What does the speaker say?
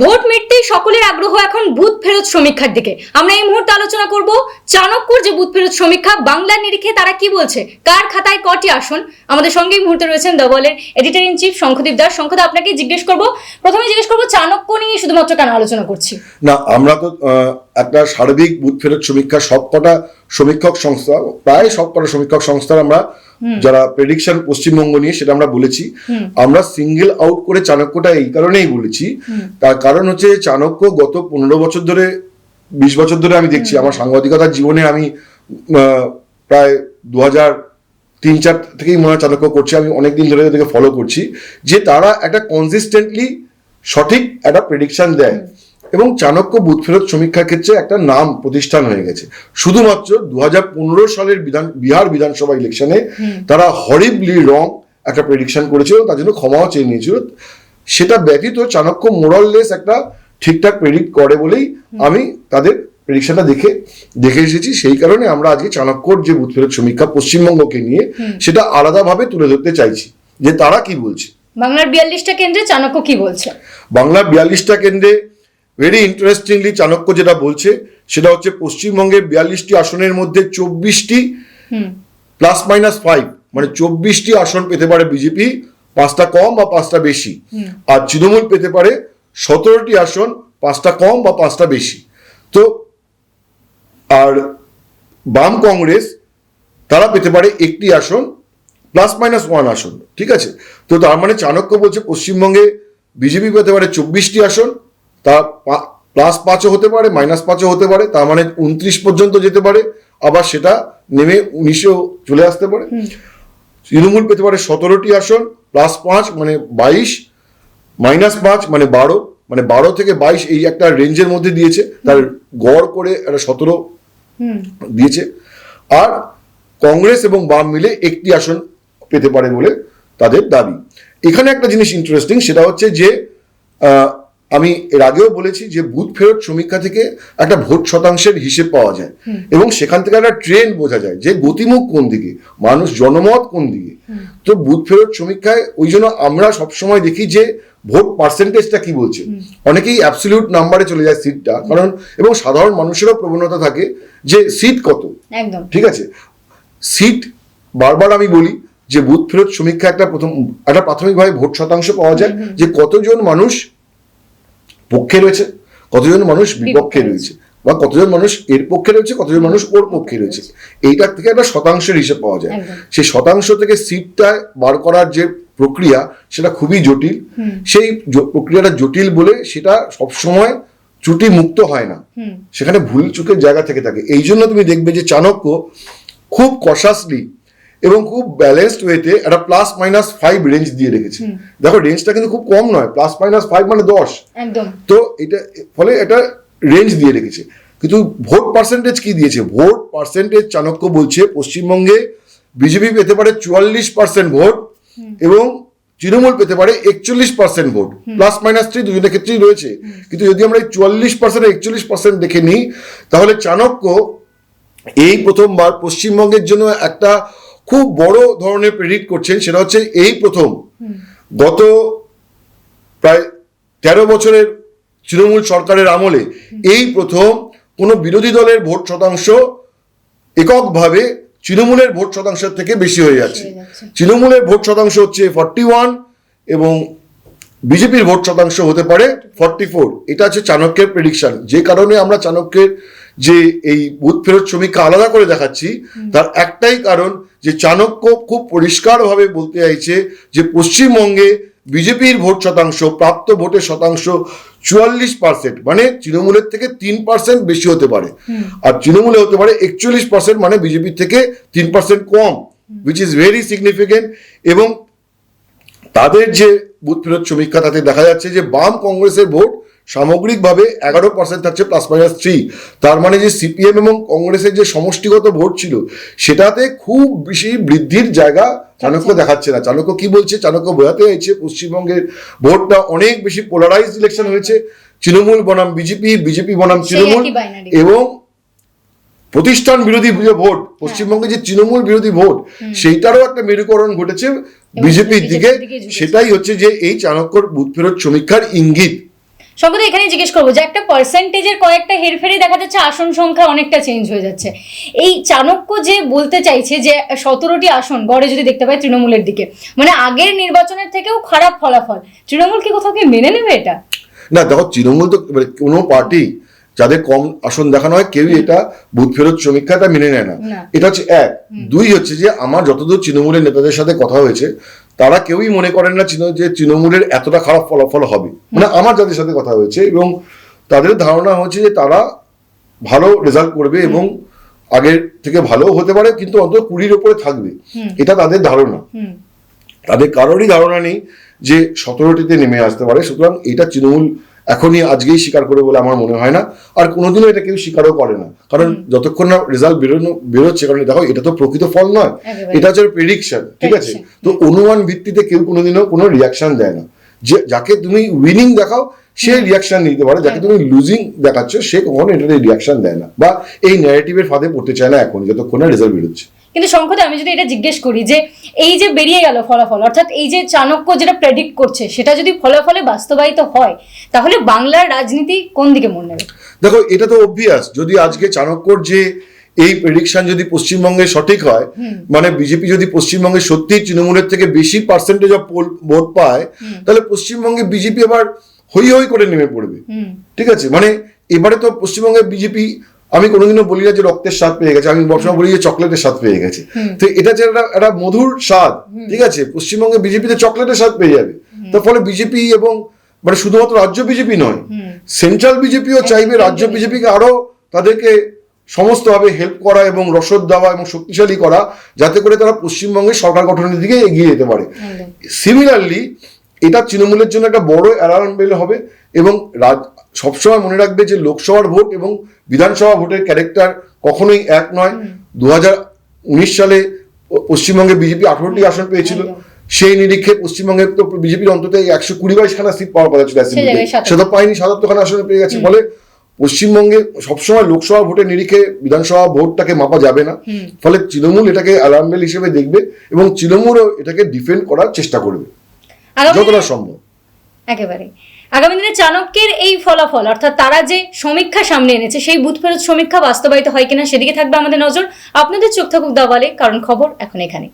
Vote মিটতেই সকলের আগ্রহ এখন বুথ ফেরত সমীক্ষার দিকে। আমরা এই মুহূর্তে আলোচনা করব চাণক্যর যে বুথ ফেরত সমীক্ষা, বাংলার নিরিখে তারা কি বলছে? কার খাতায় কটি আসন? আমাদের সঙ্গে এই মুহূর্তে রয়েছেন দবলের editor in chief Shankhadeep Das. শঙ্খদা, আপনাকে জিজ্ঞেস করব, প্রথমে জিজ্ঞেস করব চাণক্য নিয়ে শুধুমাত্র কেন আলোচনা করছি? না, আমরা তো একটা সার্বিক বুথ ফেরত সমীক্ষা সবকটা সমীক্ষক সংস্থা, প্রায় সবকটা সমীক্ষক সংস্থার আমরা যারা প্রেডিকশন পশ্চিমবঙ্গ নিয়ে সেটা আমরা বলেছি। আমরা সিঙ্গেল আউট করে চাণক্যটা এই কারণেই বলেছি। তার কারণ হচ্ছে চাণক্য গত পনেরো বছর ধরে বিশ বছর ধরে আমি দেখছি আমার সাংবাদিকতার জীবনে আমি প্রায় দু হাজার তিন চার থেকেই মনে হয় চাণক্য করছে আমি অনেকদিন ধরে ওদেরকে ফলো করছি। যে তারা একটা কনসিস্টেন্টলি সঠিক একটা প্রেডিকশন দেয়। এবং চাণক্য বুথ ফেরত সমীক্ষার ক্ষেত্রে একটা নাম প্রতিষ্ঠান হয়ে গেছে। শুধুমাত্র দু হাজার পনেরো সালের বিধান বিহার বিধানসভা ইলেকশনে তারা হরিবলি রং একটা প্রেডিকশন করেছিল তার জন্য ক্ষমাও চেয়ে নিয়েছিল। সেটা ব্যতীত চাণক্য মোরাললেস একটা ঠিকঠাক প্রেডিক্ট করে বলেই আমি তাদের প্রেডিকশনটা দেখে দেখে এসেছি। সেই কারণে আমরা আজকে চাণক্যর যে বুথ ফেরত সমীক্ষা পশ্চিমবঙ্গকে নিয়ে সেটা আলাদাভাবে তুলে ধরতে চাইছি যে তারা কি বলছে। বাংলার বিয়াল্লিশটা কেন্দ্রে চাণক্য কি বলছে? বাংলা বিয়াল্লিশটা কেন্দ্রে ভেরি ইন্টারেস্টিংলি চাণক্য যেটা বলছে সেটা হচ্ছে পশ্চিমবঙ্গের বিয়াল্লিশটি আসনের মধ্যে চব্বিশটি প্লাস মাইনাস ফাইভ মানে চব্বিশটি আসন পেতে পারে বিজেপি পাঁচটা কম বা পাঁচটা বেশি। আর তৃণমূল পেতে পারে সতেরোটি আসন পাঁচটা কম বা পাঁচটা বেশি। তো আর বাম কংগ্রেস তারা পেতে পারে একটি আসন প্লাস মাইনাস ওয়ান আসন ঠিক আছে? তো তার মানে চাণক্য বলছে পশ্চিমবঙ্গে বিজেপি পেতে পারে চব্বিশটি আসন তা প্লাস পাঁচও হতে পারে মাইনাস পাঁচও হতে পারে তার মানে উনত্রিশ পর্যন্ত যেতে পারে আবার সেটা নেমে উনিশেও চলে আসতে পারে। তৃণমূল পেতে পারে সতেরোটি আসন প্লাস পাঁচ মানে বাইশ মাইনাস পাঁচ মানে বারো মানে বারো থেকে বাইশ এই একটা রেঞ্জের মধ্যে দিয়েছে তার গড় করে একটা সতেরো দিয়েছে। আর কংগ্রেস এবং বাম মিলে একটি আসন পেতে পারে বলে তাদের দাবি। এখানে একটা জিনিস ইন্টারেস্টিং সেটা হচ্ছে যে আমি এর আগেও বলেছি যে বুথ ফেরত সমীক্ষা থেকে একটা ভোট শতাংশের হিসেব পাওয়া যায়। এবং সেখান থেকে একটা ট্রেন্ড বোঝা যায় যে গতিমুখ কোন দিকে মানুষ জনমত কোন দিকে। তো বুথ ফেরত সমীক্ষায় ওই জন্য আমরা সবসময় দেখি যে ভোট পার্সেন্টেজটা কি বলছে। অনেকেই অ্যাবসলিউট নাম্বারে চলে যায় সিটটা কারণ এবং সাধারণ মানুষেরও প্রবণতা থাকে যে সিট কত। ঠিক আছে? সিট বারবার আমি বলি যে বুথ ফেরত সমীক্ষা একটা প্রথম একটা প্রাথমিকভাবে ভোট শতাংশ পাওয়া যায় যে কতজন মানুষ পক্ষে রয়েছে কতজন মানুষ বিপক্ষে। রয়েছে বা কতজন মানুষ এর পক্ষে রয়েছে কতজন মানুষ ওর পক্ষে রয়েছে। এইটার থেকে একটা শতাংশের হিসেব পাওয়া যায়। সেই শতাংশ থেকে সিটটা বার করার যে প্রক্রিয়া সেটা খুবই জটিল। সেই প্রক্রিয়াটা জটিল বলে সেটা সবসময় ত্রুটি মুক্ত হয় না। সেখানে ভুল চুকের জায়গা থেকে থাকে। এই জন্য তুমি দেখবে যে চাণক্য খুব কশাসলি এবং খুব ব্যালেন্সড ওয়েতে একটা প্লাস মাইনাস ফাইভ রেঞ্জ দিয়ে রেখেছে। দেখো রেঞ্জটা কিন্তু খুব কম নয় প্লাস মাইনাস ফাইভ মানে দশ। একদম। তো এটা ফলে এটা রেঞ্জ দিয়ে রেখেছে। কিন্তু ভোট পার্সেন্টেজ কি দিয়েছে? ভোট পার্সেন্টেজ চাণক্য বলছে পশ্চিমবঙ্গে বিজেপি পেতে পারে চুয়াল্লিশ পার্সেন্ট ভোট এবং তৃণমূল পেতে পারে একচল্লিশ percent vote plus minus three দুজনের ক্ষেত্রেই রয়েছে। কিন্তু যদি আমরা এই চুয়াল্লিশ পার্সেন্ট একচল্লিশ পার্সেন্ট দেখে নিই তাহলে চাণক্য এই প্রথমবার পশ্চিমবঙ্গের জন্য একটা খুব বড় ধরনের প্রেডিক্ট করছেন সেটা হচ্ছে এই প্রথম। গত প্রায় তেরো বছরের তৃণমূল সরকারের আমলে এই প্রথম কোনো বিরোধী দলের ভোট শতাংশ এককভাবে তৃণমূলের ভোট শতাংশের থেকে বেশি হয়ে যাচ্ছে। হয়ে যাচ্ছে। তৃণমূলের ভোট শতাংশ হচ্ছে ফর্টি ওয়ান এবং বিজেপির ভোট শতাংশ হতে পারে ফর্টি ফোর এটা হচ্ছে চাণক্যের প্রেডিকশন যে কারণে আমরা চাণক্যের যে এই বুথ ফেরত সমীক্ষা আলাদা করে দেখাচ্ছি তার একটাই কারণ যে চাণক্য খুব পরিষ্কারভাবে বলতে চাইছে যে পশ্চিমবঙ্গে বিজেপির ভোট শতাংশ প্রাপ্ত ভোটের শতাংশ চুয়াল্লিশ পার্সেন্ট মানে তৃণমূলের থেকে তিন পার্সেন্ট বেশি হতে পারে। আর তৃণমূলে হতে পারে একচল্লিশ পার্সেন্ট মানে বিজেপির থেকে তিন পার্সেন্ট কম উইচ ইজ ভেরি সিগনিফিকেন্ট এবং তাদের যে বুথ ফেরত সমীক্ষা তাতে দেখা যাচ্ছে যে বাম কংগ্রেসের ভোট সামগ্রিকভাবে এগারো পার্সেন্ট থাকছে প্লাস মাইনাস থ্রি তার মানে যে সিপিএম এবং কংগ্রেসের যে সমষ্টিগত ভোট ছিল সেটাতে খুব বেশি বৃদ্ধির জায়গা চাণক্য দেখাচ্ছে না। চাণক্য কি বলছে? চাণক্য বোঝাতে হয়েছে পশ্চিমবঙ্গের ভোটটা অনেক বেশি পোলারাইজ ইলেকশন হয়েছে। তৃণমূল বনাম বিজেপি বিজেপি বনাম তৃণমূল এবং প্রতিষ্ঠান বিরোধী যে ভোট পশ্চিমবঙ্গে যে তৃণমূল বিরোধী ভোট সেইটারও একটা মেরুকরণ ঘটেছে বিজেপির দিকে। সেটাই হচ্ছে যে এই চাণক্যর বুথ ফেরত সমীক্ষার ইঙ্গিত। সম্ভবত এখানে জিজ্ঞেস করব যে একটা পার্সেন্টেজের কয়েকটা হেরফেরে দেখা যাচ্ছে আসন সংখ্যা অনেকটা চেঞ্জ হয়ে যাচ্ছে। এই চাণক্য যে বলতে চাইছে যে সতেরোটি আসন গড়ে যদি দেখতে পাই তৃণমূলের দিকে মানে আগের নির্বাচনের থেকেও খারাপ ফলাফল। তৃণমূল কি কোথাও কি মেনে নেবে এটা? না দেখো তৃণমূল তো মানে কোনো পার্টি যাদের কম আসন দেখানো হয় কেউই এটা বুথ ফেরত সমীক্ষা এটা মেনে নেয় না। এটা হচ্ছে এক। দুই হচ্ছে যে আমার যতদূর তৃণমূলের নেতাদের সাথে কথা হয়েছে তারা কেউই মনে করেন না যে তৃণমূলের এতটা খারাপ ফলাফল হবে। মানে আমার যাদের সাথে কথা হয়েছে এবং তাদের ধারণা হচ্ছে যে তারা ভালো রেজাল্ট করবে এবং আগের থেকে ভালো হতে পারে কিন্তু অন্তত কুড়ির ওপরে থাকবে। এটা তাদের ধারণা। তাদের কারোরই ধারণা নেই যে সতেরোটিতে নেমে আসতে পারে। সুতরাং এটা তৃণমূল এখনই আজকেই স্বীকার করে বলে আমার মনে হয় না। আর কোনোদিনও এটা কেউ স্বীকারও করে না। কারণ যতক্ষণ না রেজাল্ট বেরোনো বেরোচ্ছে কারণ দেখো এটা তো প্রকৃত ফল নয়। এটা হচ্ছে প্রেডিকশন ঠিক আছে? তো অনুমান ভিত্তিতে কেউ কোনোদিনও কোনো রিয়াকশন দেয় না। যে যাকে তুমি উইনিং দেখাও সে রিয়াকশন নিতে পারে। যাকে তুমি লুজিং দেখাচ্ছ সে কখনো এটাতে রিয়াকশন দেয় না। বা এই ন্যারেটিভের ফাঁদে পড়তে চায় না এখন যতক্ষণ না রেজাল্ট বেরোচ্ছে। কিন্তু সংখ্যাতে আমি যদি এটা জিজ্ঞেস করি যে এই যে বেরিয়ে গেল ফলাফল অর্থাৎ এই যে চাণক্য যেটা প্রেডিক্ট করছে সেটা যদি ফলাফলে বাস্তবায়িত হয় তাহলে বাংলার রাজনীতি কোন দিকে মন নেবে দেখো এটা তো অবভিয়াস যদি আজকে চাণক্যর যে এই প্রেডিকশন যদি পশ্চিমবঙ্গে সঠিক হয় মানে বিজেপি যদি পশ্চিমবঙ্গে সত্যি তৃণমূলের থেকে বেশি পার্সেন্টেজ অফ ভোট পায় তাহলে পশ্চিমবঙ্গে বিজেপি আবার হই হই করে নেমে পড়বে। ঠিক আছে? মানে এবারে তো পশ্চিমবঙ্গে বিজেপি আমি কোনোদিনও বলি না যে রক্তের স্বাদ পেয়ে গেছে আমি সবসময় বলি যে চকলেটের স্বাদ পেয়ে গেছে। তো এটা যে একটা মধুর স্বাদ ঠিক আছে? পশ্চিমবঙ্গে বিজেপিতে চকলেটের স্বাদ পেয়ে যাবে। তার ফলে বিজেপি এবং মানে শুধুমাত্র রাজ্য বিজেপি নয় সেন্ট্রাল বিজেপিও চাইবে রাজ্য বিজেপিকে আরও তাদেরকে সমস্তভাবে হেল্প করা এবং রসদ দেওয়া এবং শক্তিশালী করা যাতে করে তারা পশ্চিমবঙ্গের সরকার গঠনের দিকে এগিয়ে যেতে পারে। সিমিলারলি এটা তৃণমূলের জন্য একটা বড় অ্যালার্ম বেল হবে এবং রাজ- সবসময় মনে রাখবে যে লোকসভার ভোট এবং বিধানসভা ভোটের ক্যারেক্টার কখনোই এক নয়। দু উনিশ সালে পশ্চিমবঙ্গে বিজেপি আঠারোটি আসন পেয়েছিল। সেই নিরীক্ষে পশ্চিমবঙ্গে তো বিজেপির অন্তত একশো কুড়ি বাইশখানা সিট পাওয়ার কথা ছিল সেটা পায়নি সাতাত্তরখানা আসনে পেয়ে গেছে। ফলে পশ্চিমবঙ্গে সবসময় লোকসভা ভোটের নিরিখে বিধানসভা ভোটটাকে মাপা যাবে না। ফলে তৃণমূল এটাকে অ্যালার্ম বেল হিসেবে দেখবে এবং তৃণমূলও এটাকে ডিফেন্ড করার চেষ্টা করবে। যতটা সম্ভব। একেবারে আগামী দিনে চাণক্যের এই ফলাফল, অর্থাৎ তারা যে সমীক্ষা সামনে এনেছে, সেই বুথ ফেরত সমীক্ষা বাস্তবায়িত হয় কিনা সেদিকে থাকবে আমাদের নজর। আপনাদের চোখ থাকুক দাওয়ালে, কারণ খবর এখন এখানে